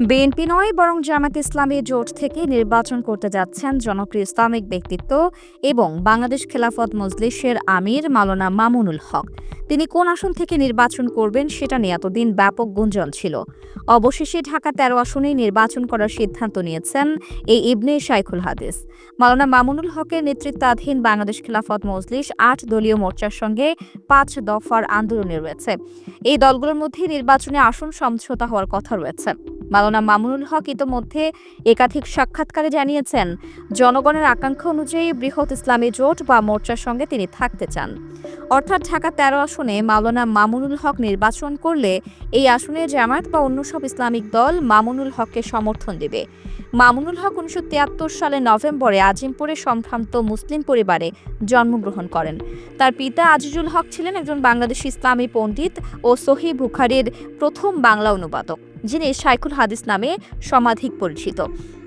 BNP নয়, বরং জামাত ইসলামী জোট থেকে নির্বাচন করতে যাচ্ছেন জনপ্রিয় ইসলামিক ব্যক্তিত্ব এবং বাংলাদেশ খেলাফত মজলিসের আমির মাওলানা মামুনুল হক। তিনি কোন আসন থেকে নির্বাচন করবেন সেটা নিয়ে এতদিন ব্যাপক গুঞ্জন ছিল। অবশেষে ঢাকা তেরো আসনে নির্বাচন করার সিদ্ধান্ত নিয়েছেন এই ইবনে শাইখুল হাদিস। মাওলানা মামুনুল হকের নেতৃত্বাধীন বাংলাদেশ খেলাফত মজলিস আট দলীয় মোর্চার সঙ্গে পাঁচ দফার আন্দোলনে রয়েছে। এই দলগুলোর মধ্যে নির্বাচনে আসন সমঝোতা হওয়ার কথা রয়েছে। মাওলানা মামুনুল হক ইতোমধ্যে একাধিক সাক্ষাৎকারে জানিয়েছেন, জনগণের আকাঙ্ক্ষা অনুযায়ী বৃহৎ ইসলামী জোট বা মোর্চার সঙ্গে তিনি থাকতে চান। অর্থাৎ ঢাকা তেরো আসনে মাওলানা মামুনুল হক নির্বাচন করলে এই আসনে জামায়াত বা অন্য সব ইসলামিক দল মামুনুল হককে সমর্থন দেবে। মামুনুল হক উনিশশো তিয়াত্তর সালে নভেম্বরে আজিমপুরে সম্ভ্রান্ত মুসলিম পরিবারে জন্মগ্রহণ করেন। তার পিতা আজিজুল হক ছিলেন একজন বাংলাদেশি ইসলামী পণ্ডিত ও সহি বুখারির প্রথম বাংলা অনুবাদক। যিনি সাইকুল হাদিস নামে সমাধিক পরিচিত।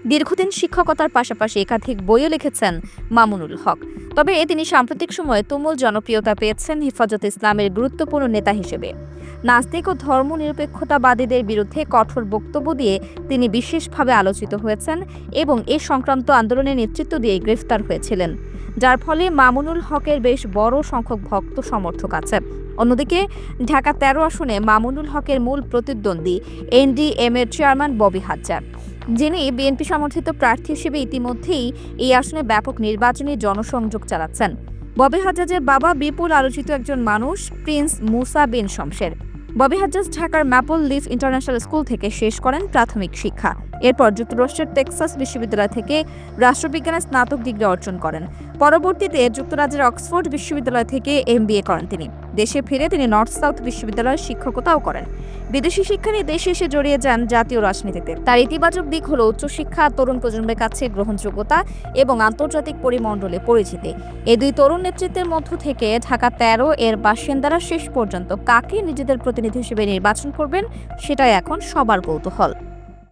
দীর্ঘদিন শিক্ষকতার পাশাপাশি একাধিক বইও লিখেছেন মামুনুল হক। তবে এ তিনি সাম্প্রতিক সময়ে তুমুল জনপ্রিয়তা পেয়েছেন হেফাজত ইসলামের গুরুত্বপূর্ণ নেতা হিসেবে। নাস্তিক ও ধর্মনিরপেক্ষতাবাদীদের বিরুদ্ধে কঠোর বক্তব্য দিয়ে তিনি বিশেষভাবে আলোচিত হয়েছেন এবং এ সংক্রান্ত আন্দোলনের নেতৃত্ব দিয়ে গ্রেফতার হয়েছিলেন, যার ফলে মামুনুল হকের বেশ বড় সংখ্যক ভক্ত সমর্থক আছে। অন্যদিকে, ঢাকা তেরো আসনে মামুনুল হকের মূল প্রতিদ্বন্দ্বী এনডিএম এর চেয়ারম্যান ববি হাজ্জার। যিনি বিএনপি সমর্থিত প্রার্থী হিসেবে ইতিমধ্যেই এই আসনে ব্যাপক নির্বাচনী জনসংযোগ চালাচ্ছেন। ববি হাজ্জাজের বাবা বিপুল আলোচিত একজন মানুষ, প্রিন্স মুসা বিন শমশের। ববি হাজ্জাজ ঢাকার ম্যাপল লিফ ইন্টারন্যাশনাল স্কুল থেকে শেষ করেন প্রাথমিক শিক্ষা। এরপর যুক্তরাষ্ট্রের টেক্সাস বিশ্ববিদ্যালয় থেকে রাষ্ট্রবিজ্ঞানে স্নাতক ডিগ্রি অর্জন করেন। পরবর্তীতে যুক্তরাজ্যের অক্সফোর্ড বিশ্ববিদ্যালয় থেকে এমবিএ করেন তিনি। দেশে ফিরে তিনি নর্থ সাউথ বিশ্ববিদ্যালয়ের শিক্ষকতাও করেন। বিদেশি শিক্ষা নিয়ে দেশে এসে জড়িয়ে যান জাতীয় রাজনীতিতে। তার ইতিবাচক দিক হলো উচ্চশিক্ষা, তরুণ প্রজন্মের কাছে গ্রহণযোগ্যতা এবং আন্তর্জাতিক পরিমণ্ডলে পরিচিতি। এই দুই তরুণ নেতৃত্বের মধ্য থেকে ঢাকা তেরো এর বাসিন্দারা শেষ পর্যন্ত কাকে নিজেদের প্রতিনিধি হিসেবে নির্বাচন করবেন, সেটাই এখন সবার কৌতূহল।